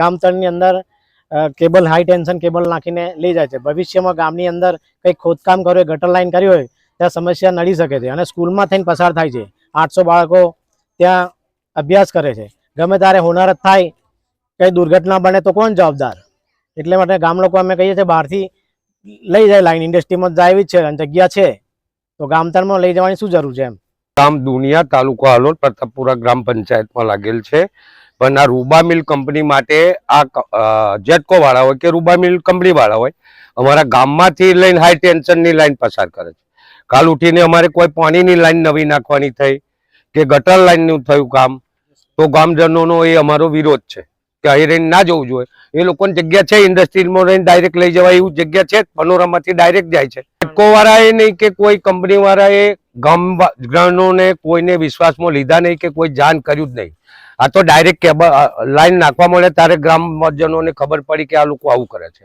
ગામતળની અંદર cable high tension cable નાખીને લઈ જાય છે. ભવિષ્યમાં ગામની અંદર કંઈક ખોદકામ કર્યું હોય ગટર લાઈન કરી હોય, ત્યાં સમસ્યા નડી શકે છે અને સ્કૂલમાં થઈને પસાર થાય છે. આઠસો બાળકો ત્યાં અભ્યાસ કરે છે. ગમે ત્યારે હોનારત થાય, કંઈ દુર્ઘટના બને તો કોણ જવાબદાર? એટલે માટે ગામ લોકો અમે કહીએ છીએ બહારથી લઈ જાય લાઈન ઇન્ડસ્ટ્રીમાં જાય જ છે અને જગ્યા છે. તો ગામતળમાં લઈ જવાની શું જરૂર છે એમ? ગામ દુનિયા તાલુકો હાલોલ, પ્રતાપપુરા ગ્રામ પંચાયતમાં લાગેલ છે. પણ આ રૂબા મિલ કંપની માટે આ જેટકો વાળા હોય કે રૂબા મિલ કંપની વાળા હોય, અમારા ગામમાંથી લઈને હાઈ ટેન્શનની લાઈન પસાર કરે છે. કાલ ઉઠીને અમારે કોઈ પાણીની લાઈન નવી નાખવાની થઈ કે ગટર લાઈનનું થયું કામ, તો ગામજનોનો એ અમારો વિરોધ છે કે અહીં રહીને ના જવું જોઈએ. એ લોકોની જગ્યા છે, ઇન્ડસ્ટ્રીમાં રહીને ડાયરેક્ટ લઈ જવાય એવું જગ્યા છે, પનોરામાંથી ડાયરેક્ટ જાય છે. જેટકો વાળાએ નહીં કે કોઈ કંપની વાળાએ ગામજનોને કોઈને વિશ્વાસમાં લીધા નહીં કે કોઈ જાણ કર્યું જ નહીં. આ તો ડાયરેક્ટ કેબલ લાઈન નાખવા મળે ત્યારે ગ્રામજનોને ખબર પડી કે આ લોકો આવું કરે છે.